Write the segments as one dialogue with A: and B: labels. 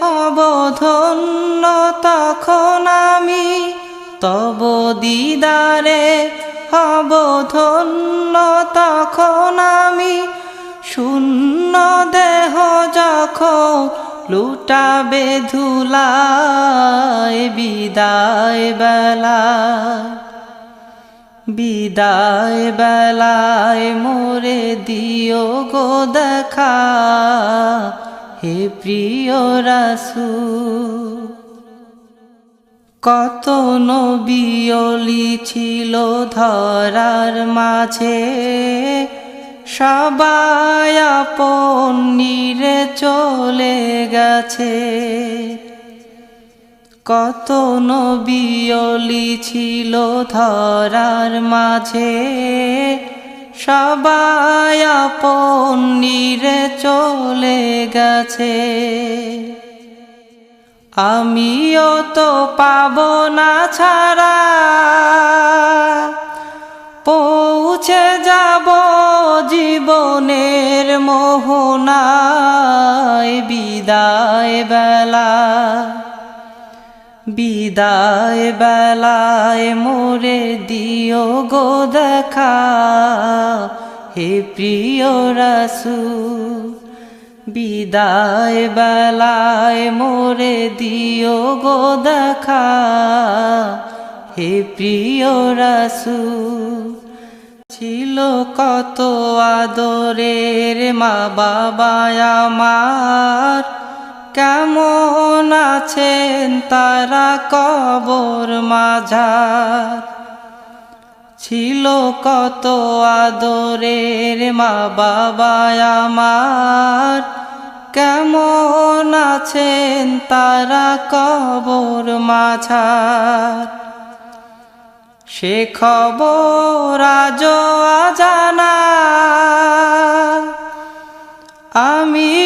A: হব ধন্য তখন আমি, তব দিদারে হব ধন্য তখন আমি। শূন্য দেহ যখন লুটাবে ধুলায়, বিদায় বেলায় বিদায় বেলায় মোরে দিও গো দেখা। হে প্রিয় রাসু কত নবিয়লি ছিল ধরার মাঝে। সবাই আপন নিরে চলে গেছে। কত নবিয়লি ছিল ধরার মাঝে। সবাই আপন চলে গেছে। আমিও তো পাব না ছাড়া। পৌঁছে যাব জীবনের মোহনায় বিদায় বেলা। বিদায় বেলায় মোরে দিও গো দেখা। হে প্রিয় রাসু বিদায় বেলায় মোরে দিও গো দেখা। হে প্রিয় রাসু ছিল কত আদরের মা বাবা আমার। কেমন আছেন তারা কবর মাঝার? ছিল কত আদরের মা বাবা আমার। কেমন আছেন তারা কবর মাঝার? সে খবর আজ জানা চলে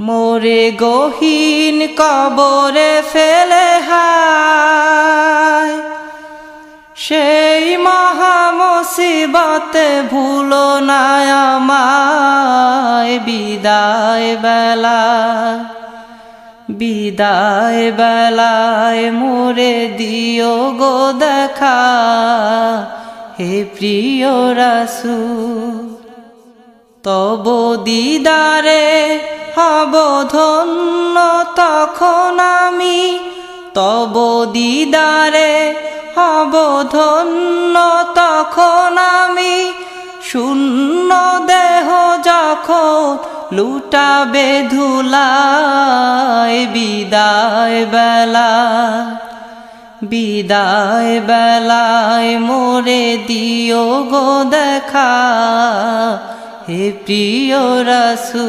A: মোরে গহীন কবরে ফেলে হায়। সেই মহামসিবতে ভুলো না আমায়, বিদায় বেলা বিদায় বেলায় মোরে দিও গো দেখা। হে প্রিয় রাসু তব দিদারে হব তখন আমি তব দিদারে হব তখন আমি শূন্য দেহ যখন লুটাবে ধুলায় বিদায় বেলা, বিদায় বেলায় মোরে দিও গো দেখা, হে প্রিয় রাসু